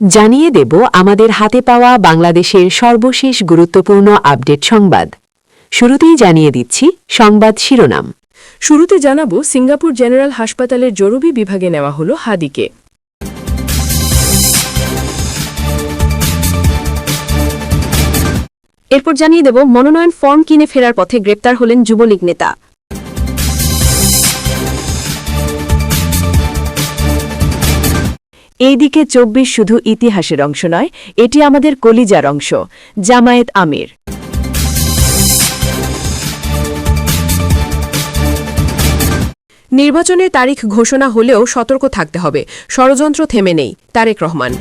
জানিয়ে দেব আমাদের হাতে পাওয়া বাংলাদেশের সর্বশেষ গুরুত্বপূর্ণ আপডেট সংবাদ। শুরুতেই জানিয়ে দিচ্ছি সংবাদ শিরোনাম। শুরুতে জানাব সিঙ্গাপুর জেনারেল হাসপাতালের জরুরি বিভাগে নেওয়া হল হাদিকে। এরপর জানিয়ে দেব মনোনয়ন ফর্ম কিনে ফেরার পথে গ্রেপ্তার হলেন যুবলীগ নেতা। এইদিকে চব্বিশ শুধু ইতিহাসের অংশ নয়, এটি আমাদের কলিজার অংশ, জামায়েত আমির। নির্বাচনের তারিখ ঘোষণা হলেও সতর্ক থাকতে হবে, ষড়যন্ত্র থেমে নেই, তারেক রহমান।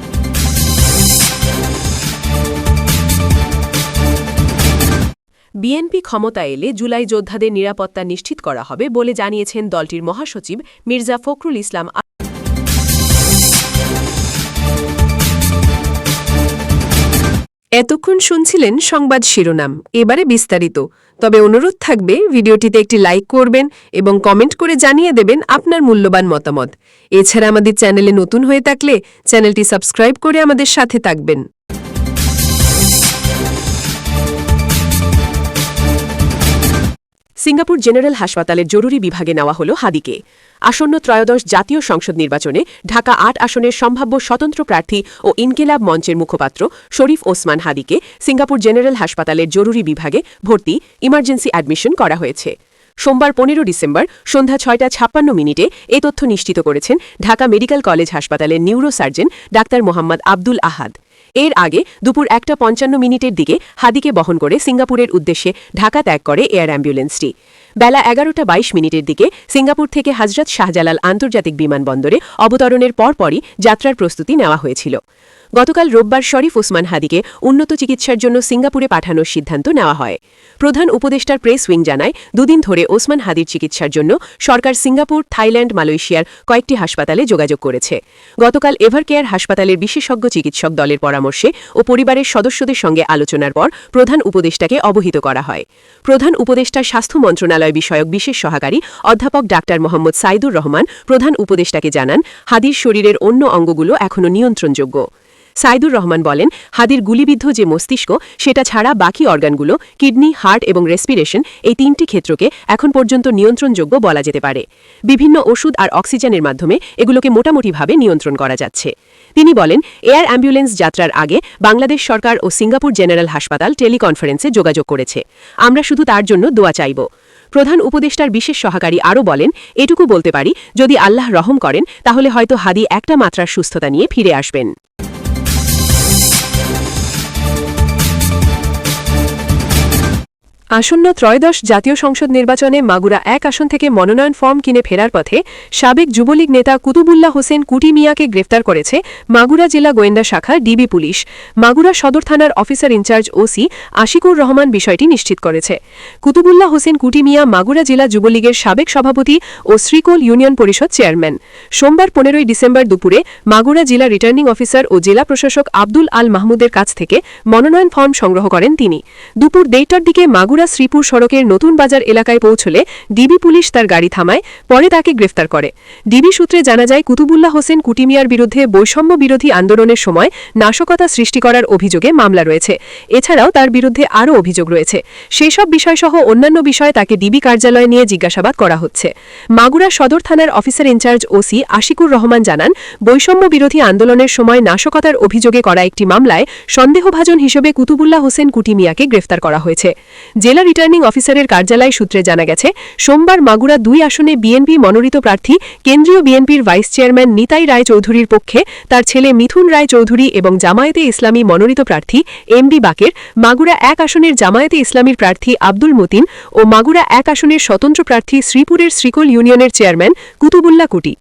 বিএনপি ক্ষমতা এলে জুলাই যোদ্ধাদের নিরাপত্তা নিশ্চিত করা হবে বলে জানিয়েছেন দলটির মহাসচিব মির্জা ফখরুল ইসলাম এতক্ষণ শুনছিলেন সংবাদ শিরোনাম, এবারে বিস্তারিত। তবে অনুরোধ থাকবে, ভিডিওটিতে একটি লাইক করবেন এবং কমেন্ট করে জানিয়ে দেবেন আপনার মূল্যবান মতামত। এছাড়া আমাদের চ্যানেলে নতুন হয়ে থাকলে চ্যানেলটি সাবস্ক্রাইব করে আমাদের সাথে থাকবেন। সিঙ্গাপুর জেনারেল হাসপাতালের জরুরি বিভাগে নেওয়া হল হাদিকে। আসন্ন ত্রয়োদশ জাতীয় সংসদ নির্বাচনে ঢাকা আট আসনের সম্ভাব্য স্বতন্ত্র প্রার্থী ও ইনকেলাব মঞ্চের মুখপাত্র শরীফ ওসমান হাদিকে সিঙ্গাপুর জেনারেল হাসপাতালের জরুরি বিভাগে ভর্তি ইমার্জেন্সি অ্যাডমিশন করা হয়েছে। সোমবার পনেরো ডিসেম্বর সন্ধ্যা ছয়টা ছাপ্পান্ন মিনিটে এ তথ্য নিশ্চিত করেছেন ঢাকা মেডিকেল কলেজ হাসপাতালের neuro surgeon doctor Mohammad Abdul Ahad. এর আগে দুপুর একটা পঞ্চান্ন মিনিটের দিকে হাদিকে বহন করে সিঙ্গাপুরের উদ্দেশ্যে ঢাকা ত্যাগ করে এয়ার অ্যাম্বুলেন্সটি। বেলা এগারোটা বাইশ মিনিটের দিকে সিঙ্গাপুর থেকে হাজরত শাহজালাল আন্তর্জাতিক বিমানবন্দরে অবতরণের পরপরই যাত্রার প্রস্তুতি নেওয়া হয়েছিল। গতকাল রোববার শরীফ ওসমান হাদিকে উন্নত চিকিৎসার জন্য সিঙ্গাপুরে পাঠানোর সিদ্ধান্ত নেওয়া হয়। প্রধান উপদেষ্টার প্রেস উইং জানায়, দুদিন ধরে ওসমান হাদির চিকিৎসার জন্য সরকার সিঙ্গাপুর, থাইল্যান্ড, মালয়েশিয়ার কয়েকটি হাসপাতালে যোগাযোগ করেছে। গতকাল এভারকেয়ার হাসপাতালের বিশেষজ্ঞ চিকিৎসক দলের পরামর্শে ও পরিবারের সদস্যদের সঙ্গে আলোচনার পর প্রধান উপদেষ্টাকে অবহিত করা হয়। প্রধান উপদেষ্টা স্বাস্থ্য মন্ত্রণালয় বিষয়ক বিশেষ সহকারী অধ্যাপক ডাক্তার মোহাম্মদ সাইদুর রহমান প্রধান উপদেষ্টাকে জানান, হাদির শরীরের অন্য অঙ্গগুলো এখনও নিয়ন্ত্রণযোগ্য। সাইদুর রহমান বলেন, হাদির গুলিবিদ্ধ যে মস্তিষ্ক, সেটা ছাড়া বাকি অর্গানগুলো, কিডনি, হার্ট এবং রেসপিরেশন, এই তিনটি ক্ষেত্রকে এখন পর্যন্ত নিয়ন্ত্রণযোগ্য বলা যেতে পারে। বিভিন্ন ওষুধ আর অক্সিজেনের মাধ্যমে এগুলোকে মোটামুটিভাবে নিয়ন্ত্রণ করা যাচ্ছে। তিনি বলেন, এয়ার অ্যাম্বুলেন্স যাত্রার আগে বাংলাদেশ সরকার ও সিঙ্গাপুর জেনারেল হাসপাতাল টেলিকনফারেন্সে যোগাযোগ করেছে। আমরা শুধু তার জন্য দোয়া চাইব। প্রধান উপদেষ্টার বিশেষ সহকারী আরও বলেন, এটুকু বলতে পারি, যদি আল্লাহ রহম করেন, তাহলে হয়তো হাদি একটা মাত্রার সুস্থতা নিয়ে ফিরে আসবেন। আসন্ন ত্রয়োদশ জাতীয় সংসদ নির্বাচনে মাগুরা এক আসন থেকে মনোনয়ন ফর্ম কিনে ফেরার পথে সাবেক যুবলীগ নেতা কুতুবুল্লাহ হোসেন কুটি মিয়াকে গ্রেফতার করেছে মাগুরা জেলা গোয়েন্দা শাখা, ডিবি পুলিশ। মাগুরা সদর থানার officer in charge OC Ashikur Rahman বিষয়টি নিশ্চিত করেছে। কুতুবুল্লাহ হোসেন কুটি মিয়া মাগুরা জেলা যুবলীগের সাবেক সভাপতি ও শ্রীকোল ইউনিয়ন পরিষদ চেয়ারম্যান। সোমবার পনেরোই ডিসেম্বর দুপুরে মাগুরা জেলা রিটার্নিং অফিসার ও জেলা প্রশাসক আব্দুল আল মাহমুদের কাছ থেকে মনোনয়ন ফর্ম সংগ্রহ করেন তিনি। দুপুর দেড়টার দিকে মাগুরা শ্রীপুর সড়কের নতুন বাজার এলাকায় পৌঁছলে ডিবি পুলিশ তার গাড়ি থামায়, পরে তাকে গ্রেফতার করে। ডিবি সূত্রে জানা যায়, কুতুবুল্লাহ হোসেন কুটিমিয়ার বিরুদ্ধে বৈষম্য বিরোধী আন্দোলনের সময় নাশকতা সৃষ্টি করার অভিযোগে মামলা রয়েছে। এছাড়াও তার বিরুদ্ধে আরও অভিযোগ রয়েছে। সেসব বিষয়সহ অন্যান্য বিষয়ে তাকে ডিবি কার্যালয়ে নিয়ে জিজ্ঞাসাবাদ করা হচ্ছে। মাগুরা সদর থানার officer in charge OC Ashikur Rahman জানান, বৈষম্য বিরোধী আন্দোলনের সময় নাশকতার অভিযোগে করা একটি মামলায় সন্দেহভাজন হিসেবে কুতুবুল্লাহ হোসেন কুটিমিয়াকে গ্রেফতার করা হয়েছে। জেলা রিটার্নিং অফিসারের কার্যালয় সূত্রে জানা গেছে, সোমবার মাগুরা দুই আসনে বিএনপি মনোনীত প্রার্থী কেন্দ্রীয় বিএনপির ভাইস চেয়ারম্যান নিতাই রায় চৌধুরীর পক্ষে তার ছেলে মিথুন রায় চৌধুরী এবং জামায়াতে ইসলামী মনোনীত প্রার্থী এমডি বাকের, মাগুরা এক আসনের জামায়াতে ইসলামীর প্রার্থী আব্দুল মতিন ও মাগুরা এক আসনের স্বতন্ত্র প্রার্থী শ্রীপুরের শ্রীকোল ইউনিয়নের চেয়ারম্যান কুতুবুল্লা কুটি।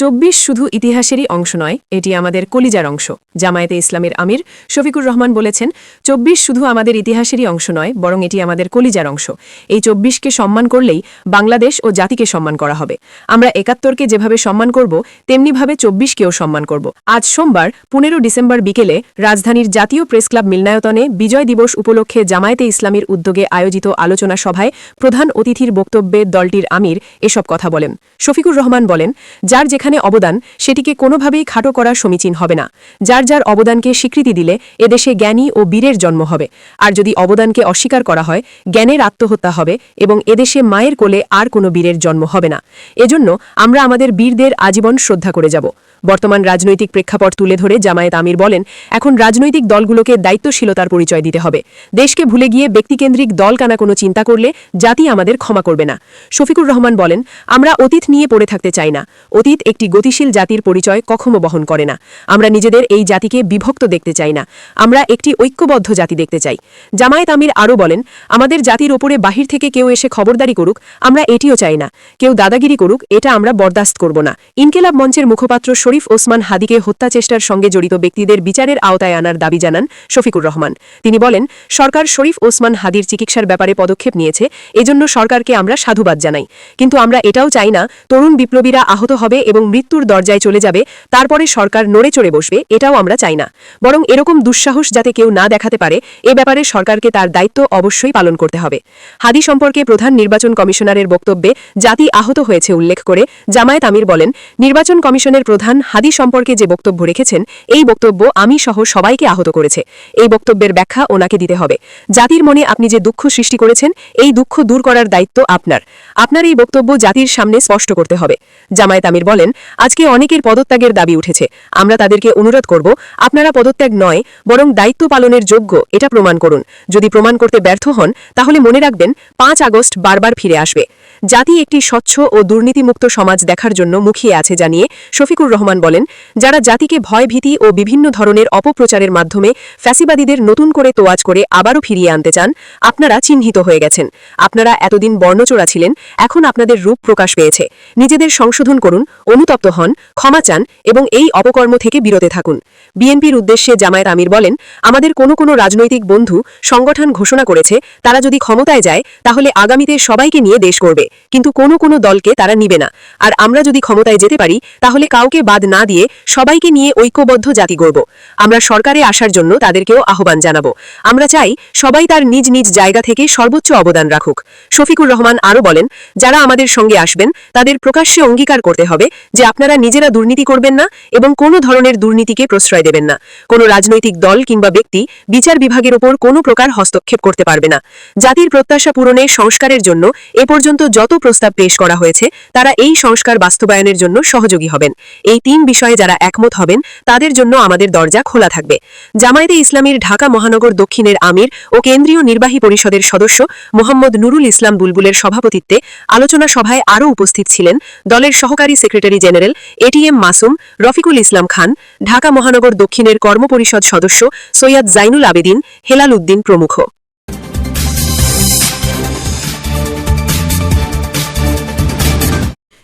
চব্বিশ শুধু ইতিহাসেরই অংশ নয়, এটি আমাদের কলিজার অংশ। জামায়াতে ইসলামের আমির শফিকুর রহমান বলেছেন, চব্বিশ শুধু আমাদের ইতিহাসেরই অংশ নয়, বরং এটি আমাদের কলিজার অংশ। এই চব্বিশকে সম্মান করলেই বাংলাদেশ ও জাতিকে সম্মান করা হবে। আমরা একাত্তরকে যেভাবে সম্মান করব, তেমনিভাবে চব্বিশকেও সম্মান করব। আজ সোমবার, পনেরো ডিসেম্বর বিকেলে, রাজধানীর জাতীয় প্রেস ক্লাব মিলনায়তনে বিজয় দিবস উপলক্ষে জামায়াতে ইসলামীর উদ্যোগে আয়োজিত আলোচনা সভায় প্রধান অতিথির বক্তব্যে দলটির আমির এসব কথা বলেন। শফিকুর রহমান বলেন, যার যেখানে অবদান, সেটিকে কোনোভাবেই খাটো করা সমীচীন হবে না। যার যার অবদানকে স্বীকৃতি দিলে এদেশে জ্ঞানী ও বীরের জন্ম হবে। আর যদি অবদানকে অস্বীকার করা হয়, জ্ঞানের আত্মহত্যা হবে এবং এদেশে মায়ের কোলে আর কোনো বীরের জন্ম হবে না। এজন্য আমরা আমাদের বীরদের আজীবন শ্রদ্ধা করে যাব। বর্তমান রাজনৈতিক প্রেক্ষাপট তুলে ধরে জামায়াত আমির বলেন, এখন রাজনৈতিক দলগুলোকে দায়িত্বশীলতার পরিচয় দিতে হবে। দেশকে ভুলে গিয়ে ব্যক্তিকেন্দ্রিক দল কানা কোনো চিন্তা করলে জাতি আমাদের ক্ষমা করবে না। শফিকুর রহমান বলেন, আমরা অতীত নিয়ে পড়ে থাকতে চাই না। অতীত একটি গতিশীল জাতির পরিচয় কখনো বহন করে না। আমরা নিজেদের এই জাতিকে বিভক্ত দেখতে চাই না। আমরা একটি ঐক্যবদ্ধ জাতি দেখতে চাই। জামায়াত আমির আরও বলেন, আমাদের জাতির ওপরে বাহির থেকে কেউ এসে খবরদারি করুক, আমরা এটিও চাই না। কেউ দাদাগিরি করুক, এটা আমরা বরদাস্ত করব না। ইনকেলাব মঞ্চের মুখপাত্র শরীফ ওসমান হাদিকে হত্যা চেষ্টার সঙ্গে জড়িত ব্যক্তিদের বিচারের আওতায় আনার দাবি জানান শফিকুর রহমান। তিনি বলেন, সরকার শরীফ ওসমান হাদির চিকিৎসার ব্যাপারে পদক্ষেপ নিয়েছে, এজন্য সরকারকে আমরা সাধুবাদ জানাই। কিন্তু আমরা এটাও চাই না, তরুণ বিপ্লবীরা আহত হবে এবং মৃত্যুর দরজায় চলে যাবে, তারপরে সরকার নড়ে চড়ে বসবে, এটাও আমরা চাই না। বরং এরকম দুঃসাহস যাতে কেউ না দেখাতে পারে, এ ব্যাপারে সরকারকে তার দায়িত্ব অবশ্যই পালন করতে হবে। হাদি সম্পর্কে প্রধান নির্বাচন কমিশনারের বক্তব্যে জাতি আহত হয়েছে উল্লেখ করে জামায়াত আমির বলেন, নির্বাচন কমিশনের প্রধান হাদি সম্পর্কে যে বক্তব্য রেখেছেন, এই বক্তব্য আমি সহ সবাইকে আহত করেছে। এই বক্তব্যের ব্যাখ্যা ওনাকে দিতে হবে। জাতির মনে আপনি যে দুঃখ সৃষ্টি করেছেন, এই দুঃখ দূর করার দায়িত্ব আপনার। আপনার এই বক্তব্য জাতির সামনে স্পষ্ট করতে হবে। জামায়াত আমির বলেন, আজকে অনেকের পদত্যাগের দাবি উঠেছে। আমরা তাদেরকে অনুরোধ করব, আপনারা পদত্যাগ নয়, বরং দায়িত্ব পালনের যোগ্য, এটা প্রমাণ করুন। যদি প্রমাণ করতে ব্যর্থ হন, তাহলে মনে রাখবেন, পাঁচ আগস্ট বারবার ফিরে আসবে। জাতি একটি স্বচ্ছ ও দুর্নীতিমুক্ত সমাজ দেখার জন্য মুখিয়ে আছে জানিয়ে শফিকুর রহমান বলেন, যারা জাতিকে ভয়ভীতি ও বিভিন্ন ধরনের অপপ্রচারের মাধ্যমে ফ্যাসিবাদীদের নতুন করে তোয়াজ করে আবারও ফিরিয়ে আনতে চান, আপনারা চিহ্নিত হয়ে গেছেন। আপনারা এতদিন বর্ণচোরা ছিলেন, এখন আপনাদের রূপ প্রকাশ পেয়েছে। নিজেদের সংশোধন করুন, অনুতপ্ত হন, ক্ষমা চান এবং এই অপকর্ম থেকে বিরতে থাকুন। বিএনপির উদ্দেশ্যে জামায়াত আমির বলেন, আমাদের কোনো কোনো রাজনৈতিক বন্ধু সংগঠন ঘোষণা করেছে, তারা যদি ক্ষমতায় যায়, তাহলে আগামীতে সবাইকে নিয়ে দেশ করবে কিন্তু কোনো কোনো দলকে তারা নিবে না। আর আমরা যদি ক্ষমতায় যেতে পারি, তাহলে কাউকে বাদ না দিয়ে সবাইকে নিয়ে ঐক্যবদ্ধ জাতি গড়ব। আমরা সরকারে আসার জন্য তাদেরকেও আহ্বান জানাব। আমরা চাই সবাই তার নিজ নিজ জায়গা থেকে সর্বোচ্চ অবদান রাখুক। শফিকুর রহমান আরও বলেন, যারা আমাদের সঙ্গে আসবেন, তাদের প্রকাশ্যে অঙ্গীকার করতে হবে যে আপনারা নিজেরা দুর্নীতি করবেন না এবং কোনো ধরনের দুর্নীতিকে প্রশ্রয় দেবেন না। কোনো রাজনৈতিক দল কিংবা ব্যক্তি বিচার বিভাগের ওপর কোনো প্রকার হস্তক্ষেপ করতে পারবে না। জাতির প্রত্যাশা পূরণে সংস্কারের জন্য এ পর্যন্ত যত প্রস্তাব পেশ করা হয়েছে, তারা এই সংস্কার বাস্তবায়নের জন্য সহযোগী হবেন। এই তিন বিষয়ে যারা একমত হবেন, তাদের জন্য আমাদের দরজা খোলা থাকবে। জামায়াতে ইসলামীর ঢাকা মহানগর দক্ষিণের আমির ও কেন্দ্রীয় নির্বাহী পরিষদের সদস্য মোহাম্মদ নুরুল ইসলাম বুলবুলের সভাপতিত্বে আলোচনা সভায় আরও উপস্থিত ছিলেন দলের সহকারী secretary general ATM Masum, Rafiqul Islam Khan, Dhaka মহানগর দক্ষিণের কর্মপরিষদ সদস্য সৈয়দ জাইনুল আবেদিন হেলাল উদ্দিন প্রমুখ।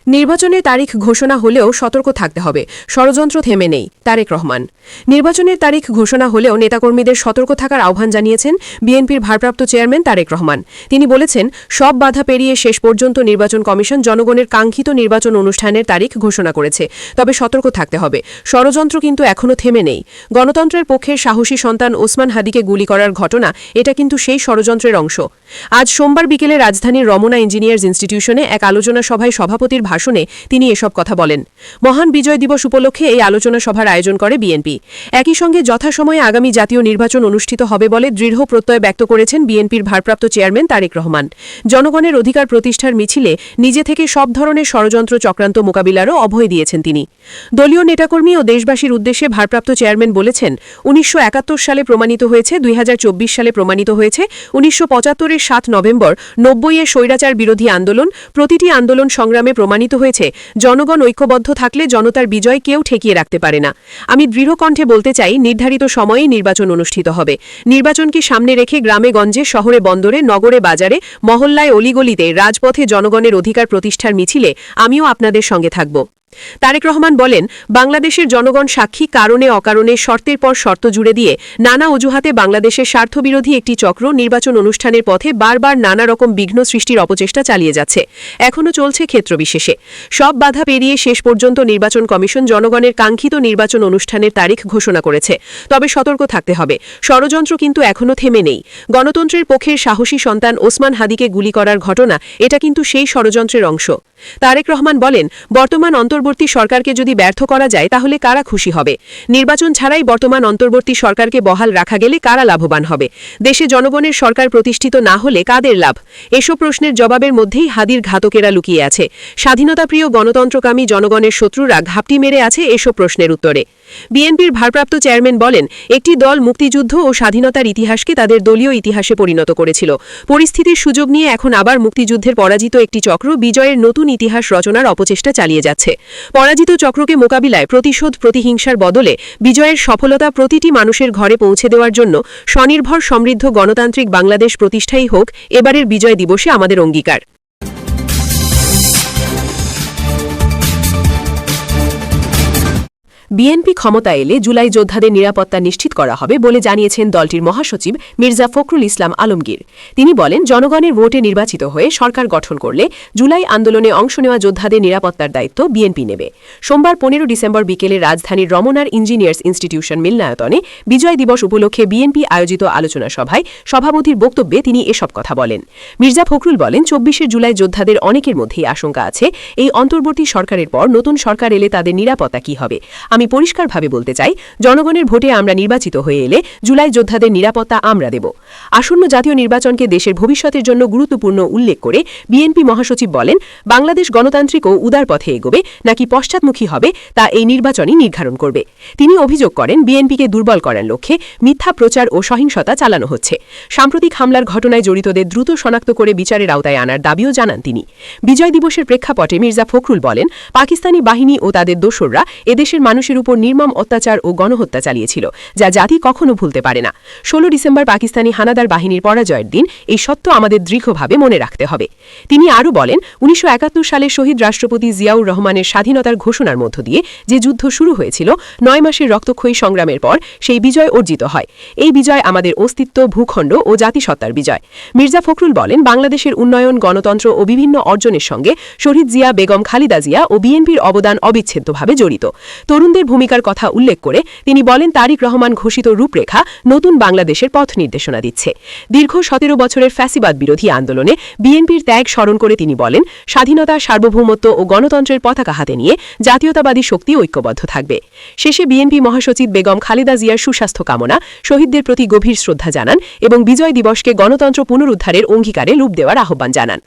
নির্বাচনের তারিখ ঘোষণা হলেও সতর্ক থাকতে হবে। ষড়যন্ত্র থেমে নেই, তারেক রহমান। নির্বাচনের তারিখ ঘোষণা হলেও নেতাকর্মীদের সতর্ক থাকার আহ্বান জানিয়েছেন বিএনপির ভারপ্রাপ্ত চেয়ারম্যান তারেক রহমান। তিনি বলেছেন, সব বাধা পেরিয়ে শেষ পর্যন্ত নির্বাচন কমিশন জনগণের কাঙ্ক্ষিত নির্বাচন অনুষ্ঠানের তারিখ ঘোষণা করেছে। তবে সতর্ক থাকতে হবে। ষড়যন্ত্র কিন্তু এখনও থেমে নেই। গণতন্ত্রের পক্ষে সাহসী সন্তান ওসমান হাদিকে গুলি করার ঘটনা, এটা কিন্তু সেই ষড়যন্ত্রের অংশ। আজ সোমবার বিকেলে রাজধানীর রমনা ইঞ্জিনিয়ার্স ইনস্টিটিউশনে এক আলোচনা সভায় সভাপতির ভাষণে তিনি এসব কথা বলেন। মহান বিজয় দিবস উপলক্ষে এই আলোচনা সভার আয়োজন করে বিএনপি। একই সঙ্গে যথাসময়ে আগামী জাতীয় নির্বাচন অনুষ্ঠিত হবে বলে দৃঢ় প্রত্যয় ব্যক্ত করেছেন বিএনপির ভারপ্রাপ্ত চেয়ারম্যান তারেক রহমান। জনগণের অধিকার প্রতিষ্ঠার মিছিলে নিজে থেকে সব ধরনের ষড়যন্ত্র চক্রান্ত মোকাবিলারও অভয় দিয়েছেন তিনি। দলীয় নেতাকর্মী ও দেশবাসীর উদ্দেশ্যে ভারপ্রাপ্ত চেয়ারম্যান বলেছেন, উনিশশো একাত্তর সালে প্রমাণিত হয়েছে, দুই হাজার চব্বিশ সালে প্রমাণিত হয়েছে, উনিশশো পঁচাত্তরের সাত নভেম্বর নব্বইয়ের স্বৈরাচার বিরোধী আন্দোলন, প্রতিটি আন্দোলন সংগ্রামে প্রমাণিত হয়েছে, জনগণ ঐক্যবদ্ধ থাকলে জনতার বিজয় কেউ ঠেকিয়ে রাখতে পারে না। আমি দৃঢ় কণ্ঠে বলতে চাই, নির্ধারিত সময়ে নির্বাচন অনুষ্ঠিত হবে। নির্বাচনকে সামনে রেখে গ্রামে গঞ্জে, শহরে বন্দরে, নগরে বাজারে, মহল্লায় অলিগলিতে, রাজপথে জনগণের অধিকার প্রতিষ্ঠার মিছিলে আমিও আপনাদের সঙ্গে থাকব। তারেক রহমান বলেন, বাংলাদেশের জনগণ সাক্ষী কারণে অকারণে শর্তের পর শর্ত জুড়ে দিয়ে নানা অজুহাতে বাংলাদেশের স্বার্থবিরোধী একটি চক্র নির্বাচন অনুষ্ঠানের পথে বারবার নানা রকম বিঘ্ন সৃষ্টির অপচেষ্টা চালিয়ে যাচ্ছে। এখনও চলছে ক্ষেত্রবিশেষে সব বাধা পেরিয়ে শেষ পর্যন্ত নির্বাচন কমিশন জনগণের কাঙ্ক্ষিত নির্বাচন অনুষ্ঠানের তারিখ ঘোষণা করেছে। তবে সতর্ক থাকতে হবে। ষড়যন্ত্র কিন্তু এখনও থেমে নেই। গণতন্ত্রের পক্ষের সাহসী সন্তান ওসমান হাদিকে গুলি করার ঘটনা, এটা কিন্তু সেই ষড়যন্ত্রের অংশ। তারেক রহমান বলেন, বর্তমান অন্তর্বর্তী সরকারকে যদি ব্যর্থ করা যায়, তাহলে কারা খুশি হবে? নির্বাচন ছাড়াই বর্তমান অন্তর্বর্তী সরকারকে বহাল রাখা গেলে কারা লাভবান হবে? দেশে জনগণের সরকার প্রতিষ্ঠিত না হলে কাদের লাভ? এসব প্রশ্নের জবাবের মধ্যেই হাদির ঘাতকেরা লুকিয়ে আছে। স্বাধীনতাপ্রিয় গণতন্ত্রকামী জনগণের শত্রুরা ঘাপটি মেরে আছে এসব প্রশ্নের উত্তরে। বিএনপির ভারপ্রাপ্ত চেয়ারম্যান বলেন, একটি দল মুক্তিযুদ্ধ ও স্বাধীনতার ইতিহাসকে তাদের দলীয় ইতিহাসে পরিণত করেছিল। পরিস্থিতির সুযোগ নিয়ে এখন আবার মুক্তিযুদ্ধের পরাজিত একটি চক্র বিজয়ের নতুন ইতিহাস রচনার অপচেষ্টা চালিয়ে যাচ্ছে। পরাজিত চক্রকে মোকাবিলায় প্রতিশোধ, প্রতিহিংসার বদলে বিজয়ের সফলতা প্রতিটি মানুষের ঘরে পৌঁছে দেওয়ার জন্য স্বনির্ভর সমৃদ্ধ গণতান্ত্রিক বাংলাদেশ প্রতিষ্ঠাই হোক, এবারের বিজয় দিবসে আমাদের অঙ্গীকার। বিএনপি ক্ষমতা এলে জুলাই যোদ্ধাদের নিরাপত্তা নিশ্চিত করা হবে বলে জানিয়েছেন দলটির মহাসচিব মির্জা ফখরুল ইসলাম আলমগীর। তিনি বলেন, জনগণের ভোটে নির্বাচিত হয়ে সরকার গঠন করলে জুলাই আন্দোলনে অংশ নেওয়া যোদ্ধাদের নিরাপত্তার দায়িত্ব বিএনপি নেবে। সোমবার পনেরো ডিসেম্বর বিকেলে রাজধানীর রমনার ইঞ্জিনিয়ার্স ইনস্টিটিউশন মিলনায়তনে বিজয় দিবস উপলক্ষে বিএনপি আয়োজিত আলোচনা সভায় সভাপতির বক্তব্যে তিনি এসব কথা বলেন। মির্জা ফখরুল বলেন, চব্বিশে জুলাই যোদ্ধাদের অনেকের মধ্যেই আশঙ্কা আছে, এই অন্তর্বর্তী সরকারের পর নতুন সরকার এলে তাদের নিরাপত্তা কি হবে? আমি পরিষ্কারভাবে বলতে চাই, জনগণের ভোটে আমরা নির্বাচিত হয়ে এলে জুলাই যোদ্ধাদের নিরাপত্তা আমরা দেব। আসন্ন জাতীয় নির্বাচনকে দেশের ভবিষ্যতের জন্য গুরুত্বপূর্ণ উল্লেখ করে বিএনপি মহাসচিব বলেন, বাংলাদেশ গণতান্ত্রিক ও উদার পথে এগোবে, নাকি পশ্চাৎমুখী হবে তা এই নির্বাচনই নির্ধারণ করবে। তিনি অভিযোগ করেন, বিএনপিকে দুর্বল করার লক্ষ্যে মিথ্যা প্রচার ও সহিংসতা চালানো হচ্ছে। সাম্প্রতিক হামলার ঘটনায় জড়িতদের দ্রুত শনাক্ত করে বিচারের আওতায় আনার দাবিও জানান তিনি। বিজয় দিবসের প্রেক্ষাপটে মির্জা ফখরুল বলেন, পাকিস্তানি বাহিনী ও তাদের দোসররা এদেশের মানুষের উপর নির্মম অত্যাচার ও গণহত্যা চালিয়েছিল, যা জাতি কখনো ভুলতে পারে না। ষোলো ডিসেম্বর পাকিস্তানি হানাদার বাহিনীর পরাজয়ের দিন এই সত্য আমাদের দৃঢ়ভাবে মনে রাখতে হবে। তিনি আরও বলেন, উনিশশো সালে শহীদ রাষ্ট্রপতি জিয়াউর রহমানের স্বাধীনতার ঘোষণার মধ্য দিয়ে যে যুদ্ধ শুরু হয়েছিল, নয় মাসের রক্তক্ষয়ী সংগ্রামের পর সেই বিজয় অর্জিত হয়। এই বিজয় আমাদের অস্তিত্ব, ভূখণ্ড ও জাতিসত্তার বিজয়। মির্জা ফখরুল বলেন, বাংলাদেশের উন্নয়ন, গণতন্ত্র ও বিভিন্ন অর্জনের সঙ্গে শহীদ জিয়া বেগম খালিদা জিয়া ও বিএনপির অবদান অবিচ্ছেদ্যভাবে জড়িত। তরুণদের ভূমিকার কথা উল্লেখ করে তিনি বলেন, তারিক রহমান ঘোষিত রূপরেখা নতুন বাংলাদেশের পথ নির্দেশনা দিচ্ছে। দীর্ঘ সতেরো বছরের ফ্যাসিবাদ বিরোধী আন্দোলনে বিএনপির ত্যাগ স্মরণ করে তিনি বলেন, স্বাধীনতা, সার্বভৌমত্ব ও গণতন্ত্রের পতাকা হাতে নিয়ে জাতীয়তাবাদী শক্তি ঐক্যবদ্ধ থাকবে। শেষে বিএনপি মহাসচিব বেগম খালেদা জিয়ার সুস্বাস্থ্য কামনা, শহীদদের প্রতি গভীর শ্রদ্ধা জানান এবং বিজয় দিবসকে গণতন্ত্র পুনরুদ্ধারের অঙ্গীকারে লুপ দেওয়ার আহ্বান জানান।